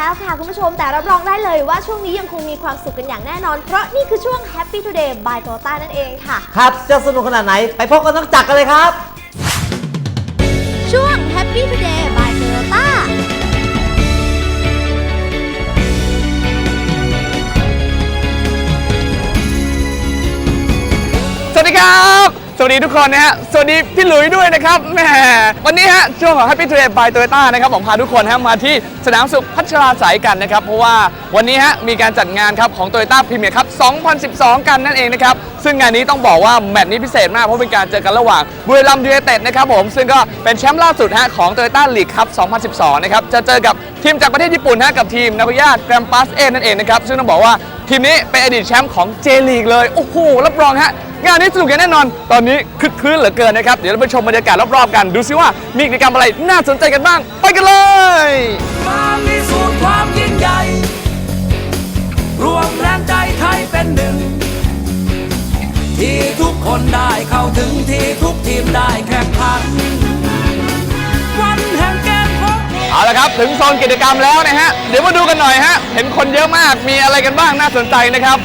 แล้วค่ะคุณผู้ชมแต่รับรองได้เลยว่าช่วงนี้ยังคงมีความสุขกันอย่างแน่นอน เพราะนี่คือช่วง Happy Today by Toyota นั่นเองค่ะ ครับจะสนุกขนาดไหน ไปพบกับน้องจักรกันเลยครับ ช่วง Happy Today by Toyota สวัสดีครับ สวัสดีทุกคนนะฮะ สวัสดีพี่หลุยด้วยนะครับแหมวันนี้ฮะช่วงของ Happy Trade by Toyota นะครับผมพาทุกคนฮะมาที่สนามสุขพัชราสายกันนะครับ เพราะว่าวันนี้ฮะมีการจัดงานครับของ Toyota Premier Cup 2012 กันนั่นเองนะครับ ซึ่งงานนี้ต้องบอกว่าแมตช์นี้พิเศษมากเพราะเป็นการเจอกันระหว่างบุรีรัมย์ยูไนเต็ดนะครับผมซึ่งก็เป็นแชมป์ล่าสุดฮะของ Toyota League Cup 2012 นะครับจะเจอกับทีมจากประเทศญี่ปุ่นฮะกับทีมนาโกย่าแกรมปัสเอนั่นเองนะครับซึ่งต้องบอกว่าทีมนี้เป็นอดีตแชมป์ของ J League เลยโอ้โหรับรองฮะ งานนี้สนุกอย่างแน่นอน ตอนนี้คึกคืนเหลือเกินนะครับ เดี๋ยวเราไปชมบรรยากาศรอบๆกัน ดูซิว่ามีกิจกรรมอะไรน่าสนใจกันบ้าง ไปกันเลยมาพิสูจน์ความยิ่งใหญ่ รวมแรงใจไทยเป็นหนึ่ง ที่ทุกคนได้เข้าถึงที่ทุกทีมได้แข่งขัน วันแห่งเกมของเอาละครับถึงโซนกิจกรรมแล้วนะฮะ เดี๋ยวมาดูกันหน่อยฮะ เห็นคนเยอะมาก มีอะไรกันบ้างน่าสนใจนะครับ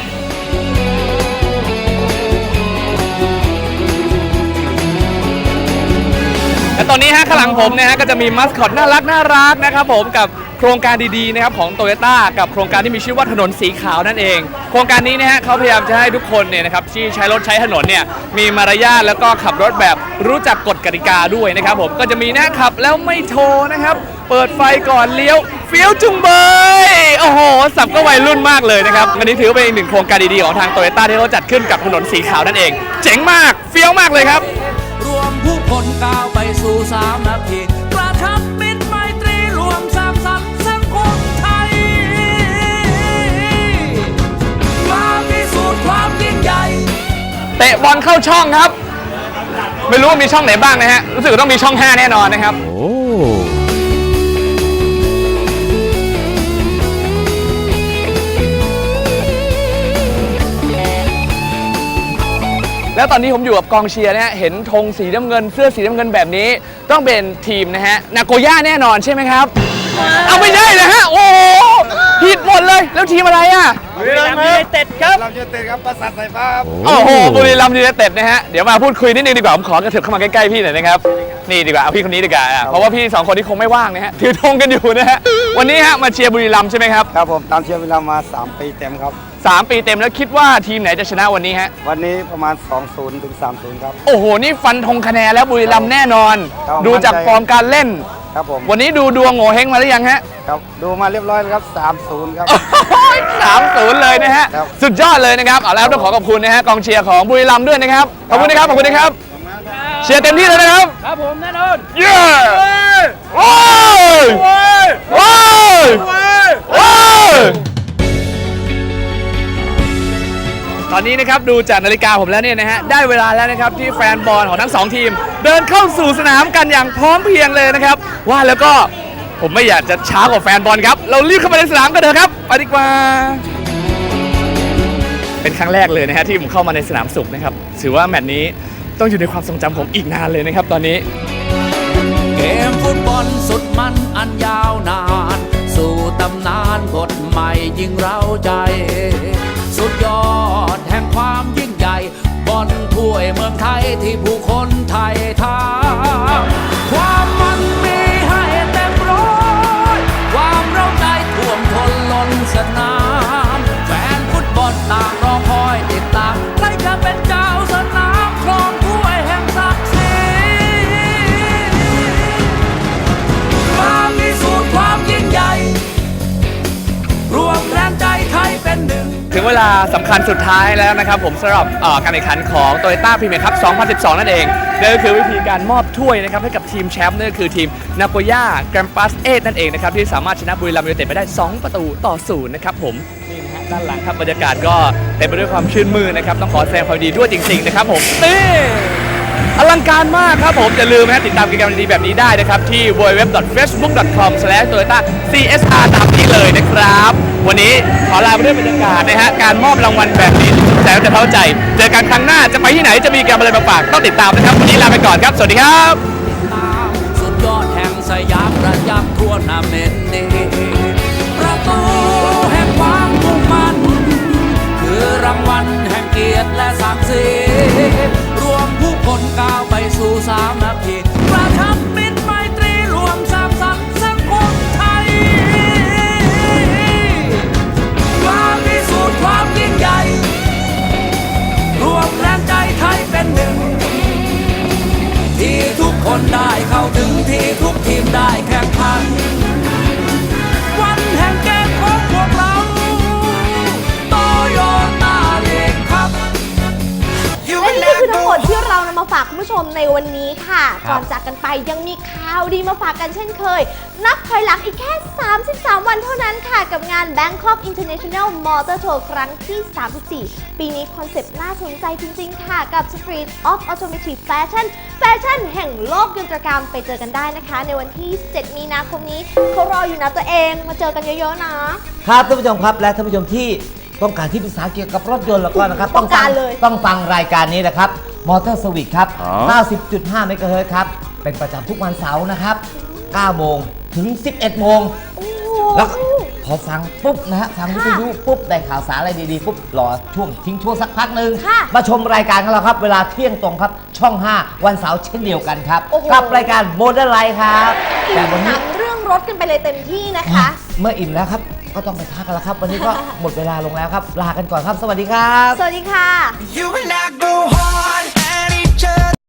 และตอนนี้ฮะข้างหลังผมเนี่ยฮะก็จะมีมัสคอตน่ารักน่ารักนะครับผมกับโครงการดีๆนะครับของโตโยต้ากับโครงการที่มีชื่อว่าถนนสีขาวนั่นเอง โครงการนี้นะฮะเขาพยายามจะให้ทุกคนเนี่ยนะครับที่ใช้รถใช้ถนนเนี่ยมีมารยาทแล้วก็ขับรถแบบรู้จักกฎกติกาด้วยนะครับผมก็จะมีน้าขับแล้วไม่โทรนะครับ เปิดไฟก่อนเลี้ยวเฟี้ยวจุงเบยโอ้โหสับก็วัยรุ่นมากเลยนะครับอันนี้ถือเป็นอีกหนึ่งโครงการดีๆของทางโตโยต้าที่เขาจัดขึ้นกับถนนสีขาวนั่นเอง เจ๋งมากเฟี้ยวมากเลยครับ ผู้คนก้าวไปสู่สามนาทีกระชับมิตรไมตรีรวมสร้างสรรค์สังคมไทย มาพิสูจน์ความยิ่งใหญ่เตะบอลเข้าช่องครับ ไม่รู้ว่ามีช่องไหนบ้างนะฮะ รู้สึกว่าต้องมีช่อง 5 แน่นอนนะครับ แล้วตอนนี้ผมอยู่กับกองเชียร์นะฮะเห็นธงสีน้ำเงิน เสื้อสีน้ำเงินแบบนี้ ต้องเป็นทีมนะฮะนาโกย่าแน่นอนใช่ไหมครับ เอาไม่ได้นะฮะโอ้โหผิดหมดเลยแล้วทีมอะไรอะ บุรีรัมย์ยูไนเต็ดครับ เราจะเตะครับประสาทสายฟ้าครับโอ้โหบุรีรัมย์ยูไนเต็ดนะฮะ เดี๋ยวมาพูดคุยนิดนึงดีกว่า ผมขอกระเถิบเข้ามาใกล้ๆพี่หน่อยนะครับ นี่ดีกว่า เอาพี่คนนี้ดีกว่าอะเพราะว่าพี่สองคนนี้คงไม่ว่างนะฮะ ถือธงกันอยู่นะฮะ วันนี้ฮะ มาเชียร์บุรีรัมย์ใช่ไหมครับ ครับผมตามเชียร์บุรีรัมย์มา 3 ปีเต็มครับ สามปีเต็มแล้วคิดว่าทีมไหนจะชนะวันนี้ฮะ วันนี้ประมาณ 2-0 ถึง 3-0 ครับ โอ้โห นี่ฟันธงคะแนนแล้วบุรีรัมย์แน่นอน ครับดูจากฟอร์มการเล่น ครับผมวันนี้ดูดวงโง่เฮงมาหรือยังฮะ ครับดูมาเรียบร้อยแล้วครับ 3-0 ครับ สามศูนย์เลยนะฮะ ครับสุดยอดเลยนะครับ เอาแล้วต้องขอขอบคุณนะฮะกองเชียร์ของบุรีรัมย์ด้วยนะครับ ขอบคุณนะครับ ขอบคุณนะครับ เชียร์เต็มที่เลยนะครับ ครับผมแน่นอน เย้โอ้ยโอ้ยโอ้ย อนนี้นะครับดูจากนาฬิกาผมแล้วเนี่ยนะฮะได้เวลาแล้วนะครับที่แฟนบอลของทั้งสองทีม เดินเข้าสู่สนามกันอย่างพร้อมเพรียงเลยนะครับว่าแล้วก็ผมไม่อยากจะช้ากว่าแฟนบอลครับ เรารีบเข้ามาในสนามกันเถอะครับไปดีกว่า เป็นครั้งแรกเลยนะฮะที่ผมเข้ามาในสนามสุขนะครับถือว่าแมตช์นี้ต้องอยู่ในความทรงจำผมอีกนานเลยนะครับตอนนี้ เกมฟุตบอลสุดมันอันยาวนาน สู่ตำนานบทใหม่ยิ่งเร้าใจ สำคัญสุดท้ายแล้วนะครับผมสำหรับการแข่งขันของ t o y ต้าพรีเมียร์คัพ 2012 นั่นเองนั่นก็คือวิธีการมอบถ้วยนะครับให้กับทีมแชมป์นั่นก็คือทีมนาโกย่าแกรมปัสเอนั่นเองนะครับที่สามารถชนะบุรีรัมย์ยูไนเต็ดไปได้ 2 ประตูต่อศูนย์นะครับผมนี่นะฮะด้านหลังครับบรรยากาศก็เต็มไปด้วยความชื่นมื่นนะครับต้องขอแสดงความยินดีด้วยจริงๆนะครับผมนี่อลังการมากครับผมอย่าลืมนะฮะติดตามกิจกรรมดีๆแบบนี้ได้นะครับที่ www.facebook.com/toyota-csr ตามนี้เลยนะครับ วันนี้ขอลาไปด้วยบรรยากาศนะฮะการมอบรางวัลแบบนี้แต่จะเข้าใจเจอกันครั้งหน้าจะไปที่ไหนจะมีกิกรมอะไรมาฝากต้องติดตามนะครับวันนี้ลาไปก่อนครับ สวัสดีครับ สุดยอดแห่งสยามระยับทั่วนาเมนเนประตูแห่งความมุ่งมั่นคือรางวัลแห่งเกียรติและศักดิ์ศรีรวมผู้คนก้าวไปสู่สามนา ทุ คุณผู้ชมในวันนี้ค่ะครับก่อนจากกันไปยังมีข่าวดีมาฝากกันเช่นเคย นับถอยหลังอีกแค่ 33 วันเท่านั้นค่ะ กับงาน Bangkok International Motor Show ครั้งที่ 34 ปีนี้คอนเซปต์น่าสนใจจริง ๆ ค่ะ กับ Street of Automotive Fashion แฟชั่นแห่งโลกยนตรกรรมไปเจอกันได้นะคะ ในวันที่ 7 มีนาคมนี้เขารออยู่นะตัวเองมาเจอกันเยอะๆนะ ครับท่านผู้ชมครับและท่านผู้ชมที่ต้องการที่ปรึกษาเกี่ยวกับรถยนต์แล้วก็นะครับต้องการฟัเลยต้องฟังรายการนี้นะครับ มอเตอร์สวิตครับ อ๋อ90.5 เมกะเฮิรตซ์ครับ เป็นประจำทุกวันเสาร์นะครับ 9 โมงถึง 11 โมงโอ้แล้วโหพอฟังปุ๊บนะฮะ ฟังวิทยุปุ๊บ ได้ข่าวสารอะไรดี ๆ ปุ๊บ รอช่วงทิ้งช่วงสักพักหนึ่งค่ะมาชมรายการของเราครับ เวลาเที่ยงตรงครับ ช่อง 5 วันเสาร์เช่นเดียวกันครับ โอ้โห กับรายการโมเดลไลท์ครับ แต่วันนี้ ถามเรื่องรถกันไปเลยเต็มที่นะคะ เมื่ออิ่มแล้วครับ ก็ต้องไปพักกันแล้วครับ วันนี้ก็หมดเวลาลงแล้วครับ ลากันก่อนครับ สวัสดีครับ สวัสดีค่ะ You and I go hard at each other.